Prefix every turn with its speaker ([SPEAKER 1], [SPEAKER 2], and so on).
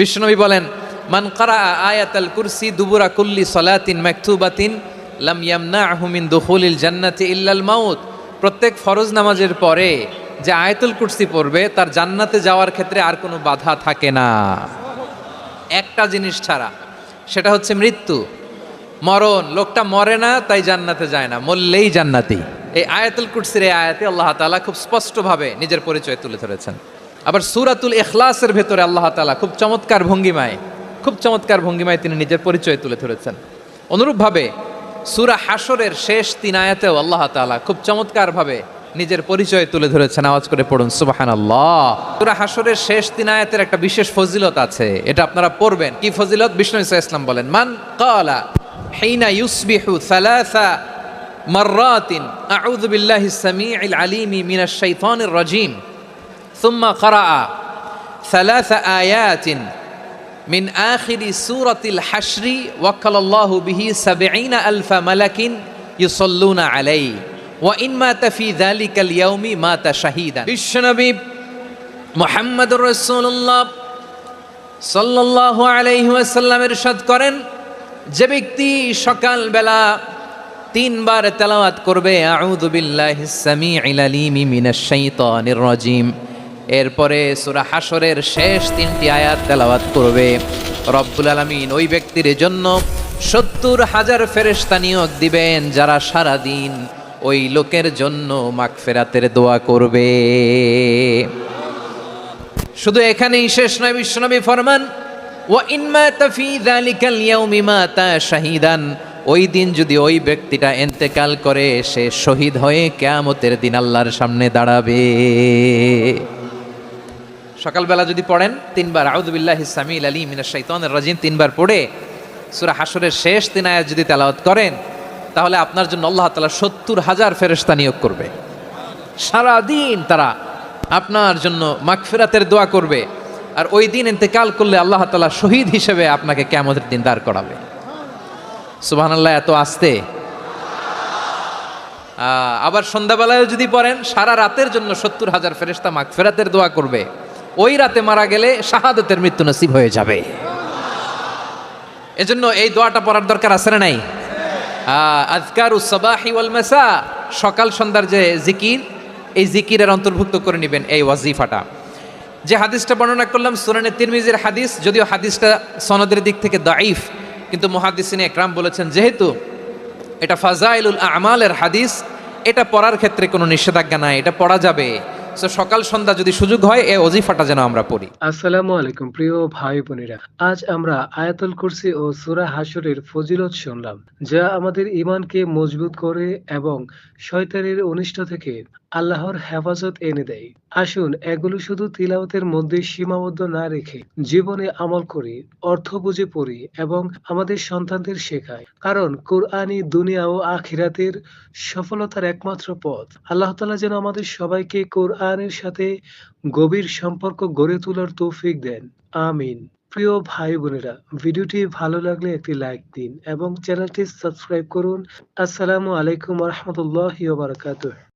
[SPEAKER 1] বিষ্ণুনবী বলেন, মান কারা আয়াতাল কুরসি দুবুরা কুল্লি সলাতিন মাকতুবাতিন লাম ইয়ামনাহু মিন দুখুলিল জান্নাতি ইল্লাল মাউত। প্রত্যেক ফরজ নামাজের পরে যে আয়াতুল কুরসি পড়বে, তার জান্নাতে যাওয়ার ক্ষেত্রে আর কোনো বাধা থাকে না। একটা জিনিস ছাড়া, সেটা হচ্ছে মৃত্যু। মরণ, লোকটা মরে না, তাই জান্নাতে যায় না, মরলেই জান্নাতি। এই আয়াতুল কুরসির এই আয়াতে আল্লাহ তাআলা খুব স্পষ্টভাবে নিজের পরিচয় তুলে ধরেছেন। আবার সুরাতুল এখলাসের ভেতরে আল্লাহ তালা খুব চমৎকার ভঙ্গিমায়, খুব চমৎকার ভঙ্গিমায় তিনি নিজের পরিচয় তুলে ধরেছেন। অনুরূপভাবে সুরা হাসরের শেষ তিন আয়াতেও আল্লাহ তালা খুব চমৎকারভাবে নিজের পরিচয় তুলে ধরেছেন। আওয়াজ করে পড়ুন সুবাহান আল্লাহ সুরা হাসরের শেষ তিন আয়াতের একটা বিশেষ ফজিলত আছে, এটা আপনারা পড়বেন। কি ফজিলত? বিষ্ণু ইসা ইসলাম বলেন, মান কালা হেইনা ইউসবিহু সালাসা মার্রাতিন, আউযু বিল্লাহি সামিউল আলিমি মিনাশ শাইতানির রাজিম। সুম্মা খরা সালাসা আয়াতিন মিন আখিরি সুরাতিল হাসরি ওয়াক্কালাল্লাহু বিহি সাবঈনা আলফা মালাকিন ইউসাল্লুনা আলাইহি ওয়া ইন মাতা ফি যালিকাল ইয়াউমি মাতা শাহীদান বিশ্বনবী মুহাম্মদুর রাসূলুল্লাহ সাল্লাল্লাহু আলাইহি ওয়াসাল্লাম ইরশাদ করেন যে ব্যক্তি সকালবেলা তিনবার তেলাওয়াত করবে আউযু বিল্লাহিস সামিউল আলিম মিনাশ শাইতানির রাজিম। এরপরে সুরা হাশরের শেষ তিনটি আয়াত তেলাওয়াত করবে। রব্বুল আলামিন ওই ব্যক্তির জন্য সত্তর হাজার ফেরেশতা নিয়োগ দিবেন যারা সারা দিন ওই লোকের জন্য মাগফিরাতের দোয়া করবে। শুধু এখানেই শেষ নয়, বিশ্বনবী ফরমান শাহিদান ওই দিন যদি ওই ব্যক্তিটা এন্তেকাল করে সে শহীদ হয়ে কেয়ামতের দিন আল্লাহর সামনে দাঁড়াবে। সকালবেলা যদি পড়েন, তিনবার আউদুবিল্লাহ সামিল আলী মিনাশ শাইতানির রাজিম তিনবার পড়ে সূরা হাসরের শেষ তিন আয়াত যদি তেলাওয়াত করেন, তাহলে আপনার জন্য আল্লাহ তাআলা সত্তর হাজার ফেরেশতা নিয়োগ করবে। সারাদিন তারা আপনার জন্য মাগফিরাতের দোয়া করবে আর ওই দিন ইন্তেকাল করলে আল্লাহ তালা শহীদ হিসেবে আপনাকে কেমতের দিন দাঁড় করাবে। সুবাহান আল্লাহ এত আসতে। আবার সন্ধ্যাবেলায় যদি পড়েন, সারা রাতের জন্য সত্তর হাজার ফেরেস্তা মাগফিরাতের দোয়া করবে। ওই রাতে মারা গেলে শাহাদতের মৃত্যু নসিব হয়ে যাবে। এজন্য এই দোয়াটা পড়ার দরকার আছে না নাই? আজকার মাসা, সকাল সন্ধ্যার যে জিকির, এই জিকিরের অন্তর্ভুক্ত করে নেবেন এই ওয়াজিফাটা। যে হাদিসটা বর্ণনা করলাম সুরানের তিরমিজের হাদিস, যদিও হাদিসটা সনদের দিক থেকে দাইফ কিন্তু মহাদিসিনে একরাম বলেছেন, যেহেতু এটা ফাজাইলুল আমালের হাদিস, এটা পড়ার ক্ষেত্রে কোনো নিষেধাজ্ঞা নাই, এটা পড়া যাবে। সো সকাল সন্ধ্যা যদি সুযোগ হয় এই অজিফাটা যেন আমরা পড়ি।
[SPEAKER 2] আসসালামু আলাইকুম, প্রিয় ভাই বোনেরা। আজ আমরা আয়াতুল কুরসি ও সূরা হাশরের ফজিলত শুনলাম, যা আমাদের ইমানকে মজবুত করে এবং শয়তানের অনিষ্ট থেকে আল্লাহর হেফাজত এনে দেয়। আসুন, এগুলো শুধু তিলাওয়াতের মধ্যে সীমাবদ্ধ না রেখে জীবনে আমল করি, অর্থ বুঝে পড়ি এবং আমাদের সন্তানদের শেখাই। কারণ কোরআনই দুনিয়া ও আখিরাতের সফলতার একমাত্র পথ। আল্লাহ তাআলা যেন আমাদের সবাইকে কোরআনের সাথে গভীর সম্পর্ক গড়ে তোলার তৌফিক দেন। আমিন। প্রিয় ভাই বোনেরা, ভিডিওটি ভালো লাগলে একটি লাইক দিন এবং চ্যানেলটি সাবস্ক্রাইব করুন। আসসালামু আলাইকুম রহমতুল্লাহ বারাকাতুহ।